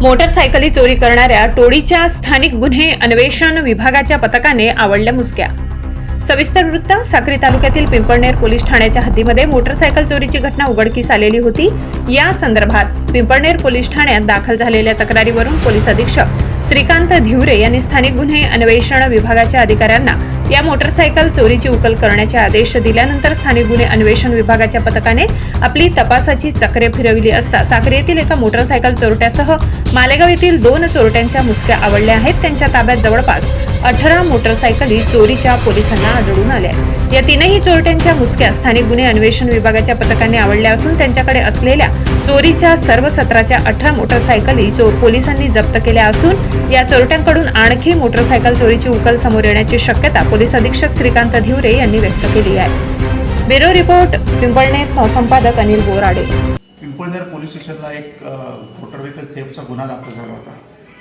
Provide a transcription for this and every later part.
मोटरसायकली चोरी करणाऱ्या टोळीच्या स्थानिक गुन्हे अन्वेषण विभागाच्या पथकाने आवडल्या मुसक्या. सविस्तर वृत्त साक्री तालुक्यातील पिंपळनेर पोलीस ठाण्याच्या हद्दीमध्ये मोटरसायकल चोरीची घटना उघडकीस आलेली होती. या संदर्भात पिंपळनेर पोलीस ठाण्यात दाखल झालेल्या तक्रारीवरून पोलीस अधीक्षक श्रीकांत धिवरे यांनी स्थानिक गुन्हे अन्वेषण विभागाच्या अधिकाऱ्यांना या मोटरसायकल चोरीची उकल करण्याचे आदेश दिल्यानंतर स्थानिक गुन्हे अन्वेषण विभागाच्या पथकाने आपली तपासाची चक्रे फिरविली असता साक्री येथील एका मोटरसायकल चोरट्यासह मालेगाव येथील दोन चोरट्यांच्या मुसक्या आवडल्या आहेत. त्यांच्या ताब्यात जवळपास अठरा मोटरसायकली चोरीच्या पोलिसांना आढळून आल्या या तीनही चोरट्यांच्या मुसक्या स्थानिक गुन्हे अन्वेषण विभागाच्या पथकाने आवडल्या असून त्यांच्याकडे असलेल्या चोरीच्या सर्व सत्राच्या अठरा मोटरसायकली चोर पोलिसांनी जप्त केल्या असून या चोरट्यांकडून आणखी मोटरसायकल चोरीची उकल समोर येण्याची शक्यता पोलीस अधीक्षक श्रीकांत धिवरे यांनी व्यक्त केली आहे. ब्युरो रिपोर्ट पिंपळनेर सहसंपादक अनिल बोराडे. पिंपळनेर पोलीस स्टेशनला एक मोटर व्हेकल थेफ्टचा गुन्हा दाखल झाला होता.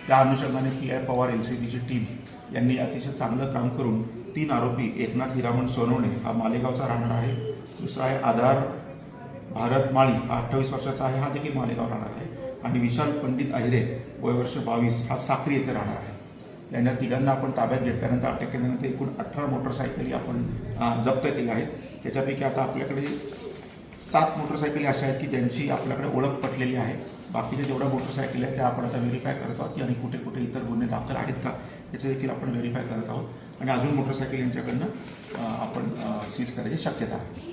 त्या अनुषंगाने P I Pawar N C बीची टीम यांनी अतिशय चांगलं काम करून तीन आरोपी एकनाथ हिरामण सोनवणे हा मालेगावचा राहणार आहे. दुसरा आहे आधार भारत माळी हा अठ्ठावीस वर्षाचा आहे. हा देखील मालेगाव राहणार आहे. आणि विशाल पंडित अहिरे वयवर्ष बावीस हा साक्री येथे राहणार आहे. यांना तिघांना आपण ताब्यात घेतल्यानंतर अटक केल्यानंतर एकूण अठरा मोटरसायकली आपण जप्त केल्या आहेत. त्याच्यापैकी आता आपल्याकडे सात मोटरसायकली अशा आहेत की ज्यांची आपल्याकडे ओळख पटलेली आहे. बाकीच्या जेवढ्या मोटरसायकली आहेत त्या आपण आता व्हेरीफाय करत आहोत की आणि कुठे कुठे इतर गुन्हे दाखल आहेत का याचं देखील आपण व्हेरीफाय करत आहोत. आणि अजून मोटरसायकल यांच्याकडनं आपण सीज करायची शक्यता आहे.